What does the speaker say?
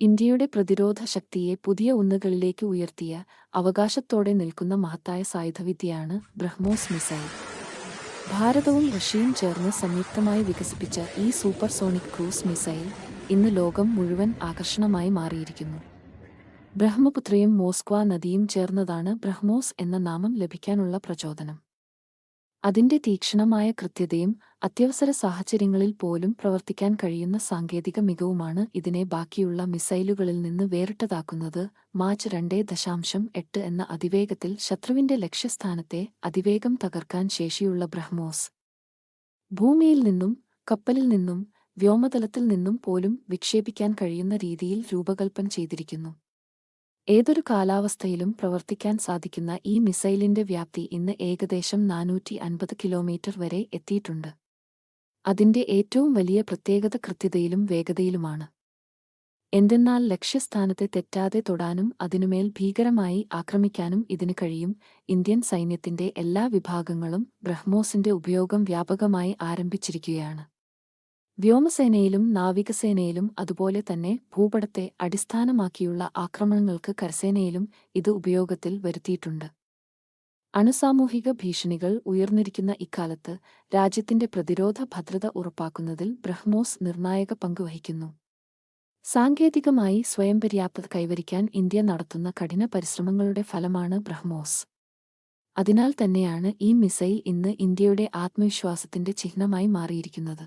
ഇന്ത്യയുടെ പ്രതിരോധ ശക്തിയെ പുതിയ ഉന്നകളിലേക്ക് ഉയർത്തിയ അവകാശത്തോടെ നിൽക്കുന്ന മഹത്തായ സായുധവിദ്യയാണ് ബ്രഹ്മോസ് മിസൈൽ. ഭാരതവും റഷ്യയും ചേർന്ന് സംയുക്തമായി വികസിപ്പിച്ച ഈ സൂപ്പർസോണിക് ക്രൂസ് മിസൈൽ ഇന്ന് ലോകം മുഴുവൻ ആകർഷണമായി മാറിയിരിക്കുന്നു. ബ്രഹ്മപുത്രയും മോസ്ക്വ നദിയും ചേർന്നതാണ് ബ്രഹ്മോസ് എന്ന നാമം ലഭിക്കാനുള്ള പ്രചോദനം. അതിന്റെ തീക്ഷണമായ കൃത്യതയും അത്യവസര സാഹചര്യങ്ങളിൽ പോലും പ്രവർത്തിക്കാൻ കഴിയുന്ന സാങ്കേതിക മികവുമാണ് ഇതിനെ ബാക്കിയുള്ള മിസൈലുകളിൽ നിന്ന് വേറിട്ടതാക്കുന്നത്. മാച്ച് രണ്ടേ ദശാംശം എട്ട് എന്ന അതിവേഗത്തിൽ ശത്രുവിന്റെ ലക്ഷ്യസ്ഥാനത്തെ അതിവേഗം തകർക്കാൻ ശേഷിയുള്ള ബ്രഹ്മോസ് ഭൂമിയിൽ നിന്നും കപ്പലിൽ നിന്നും വ്യോമതലത്തിൽ നിന്നും പോലും വിക്ഷേപിക്കാൻ കഴിയുന്ന രീതിയിൽ രൂപകൽപ്പന ചെയ്തിരിക്കുന്നു. ഏതൊരു കാലാവസ്ഥയിലും പ്രവർത്തിക്കാൻ സാധിക്കുന്ന ഈ മിസൈലിന്റെ വ്യാപ്തി ഇന്ന് ഏകദേശം നാനൂറ്റി അൻപത് കിലോമീറ്റർ വരെ എത്തിയിട്ടുണ്ട്. അതിന്റെ ഏറ്റവും വലിയ പ്രത്യേകത കൃത്യതയിലും വേഗതയിലുമാണ്. എന്തെന്നാൽ ലക്ഷ്യസ്ഥാനത്തെ തെറ്റാതെ തൊടാനും അതിനുമേൽ ഭീകരമായി ആക്രമിക്കാനും ഇതിന് കഴിയും. ഇന്ത്യൻ സൈന്യത്തിന്റെ എല്ലാ വിഭാഗങ്ങളും ബ്രഹ്മോസിന്റെ ഉപയോഗം വ്യാപകമായി ആരംഭിച്ചിരിക്കുകയാണ്. വ്യോമസേനയിലും നാവികസേനയിലും അതുപോലെ തന്നെ ഭൂപടത്തെ അടിസ്ഥാനമാക്കിയുള്ള ആക്രമണങ്ങൾക്ക് കരസേനയിലും ഇത് ഉപയോഗത്തിൽ വരുത്തിയിട്ടുണ്ട്. അണുസാമൂഹിക ഭീഷണികൾ ഉയർന്നിരിക്കുന്ന ഇക്കാലത്ത് രാജ്യത്തിന്റെ പ്രതിരോധ ഭദ്രത ഉറപ്പാക്കുന്നതിൽ ബ്രഹ്മോസ് നിർണായക പങ്കുവഹിക്കുന്നു സാങ്കേതികമായി സ്വയം പര്യാപ്തത കൈവരിക്കാൻ ഇന്ത്യ നടത്തുന്ന കഠിന പരിശ്രമങ്ങളുടെ ഫലമാണ് ബ്രഹ്മോസ്. അതിനാൽ തന്നെയാണ് ഈ മിസൈൽ ഇന്ന് ഇന്ത്യയുടെ ആത്മവിശ്വാസത്തിന്റെ ചിഹ്നമായി മാറിയിരിക്കുന്നത്.